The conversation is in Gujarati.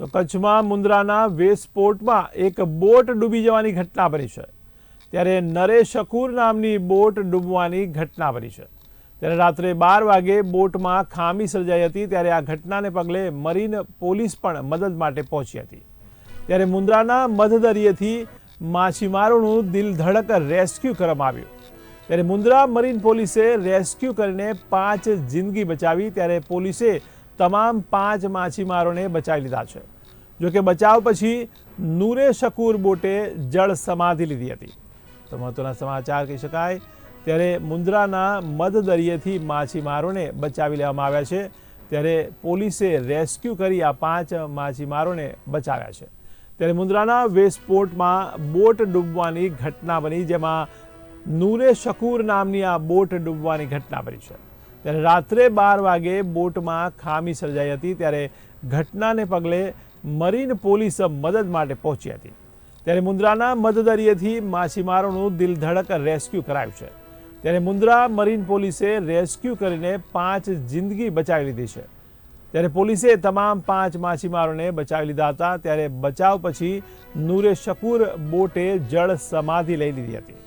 તો કચ્છમાં મુન્દ્રાના વેસ્પોર્ટમાં એક બોટ ડૂબી જવાની ઘટના બની છે. ત્યારે નરેશ શકુર નામની બોટ ડૂબવાની ઘટના બની છે. ત્યારે રાત્રે બાર વાગે બોટમાં ખામી સર્જાઈ હતી, ત્યારે આ ઘટનાને પગલે મરીન પોલીસ પણ મદદ માટે પહોંચી હતી. ત્યારે મુન્દ્રાના મધદરિયેથી માછીમારોનું દિલ ધડક રેસ્ક્યુ કરવામાં આવ્યું. ત્યારે મુન્દ્રા મરીન પોલીસે રેસ્ક્યુ કરીને પાંચ જિંદગી બચાવી, ત્યારે પોલીસે તમામ પાંચ માછીમારોને બચાવી લીધા છે. જોકે બચાવ પછી નૂરે શકુર બોટે જળ સમાધિ લીધી હતી. તો મહત્વના સમાચાર કહી શકાય, ત્યારે મુન્દ્રાના મધદરિયેથી માછીમારોને બચાવી લેવામાં આવ્યા છે. ત્યારે પોલીસે રેસ્ક્યુ કરી આ પાંચ માછીમારોને બચાવ્યા છે. ત્યારે મુન્દ્રાના વેસ્ટપોર્ટમાં બોટ ડૂબવાની ઘટના બની, જેમાં નૂરે શકુર નામની આ બોટ ડૂબવાની ઘટના બની છે. ત્યારે રાત્રે બાર વાગે બોટમાં ખામી સર્જાઈ હતી, ત્યારે ઘટનાને પગલે મરીન પોલીસ મદદ માટે પહોંચી હતી. ત્યારે મુન્દ્રાના મધદરિયેથી માછીમારોનું દિલધડક રેસ્ક્યુ કરાયું છે. ત્યારે મુન્દ્રા મરીન પોલીસે રેસ્ક્યુ કરીને પાંચ જિંદગી બચાવી લીધી છે. ત્યારે પોલીસે તમામ પાંચ માછીમારોને બચાવી લીધા હતા, ત્યારે બચાવ પછી નૂરે શકુર બોટે જળ સમાધિ લઈ લીધી હતી.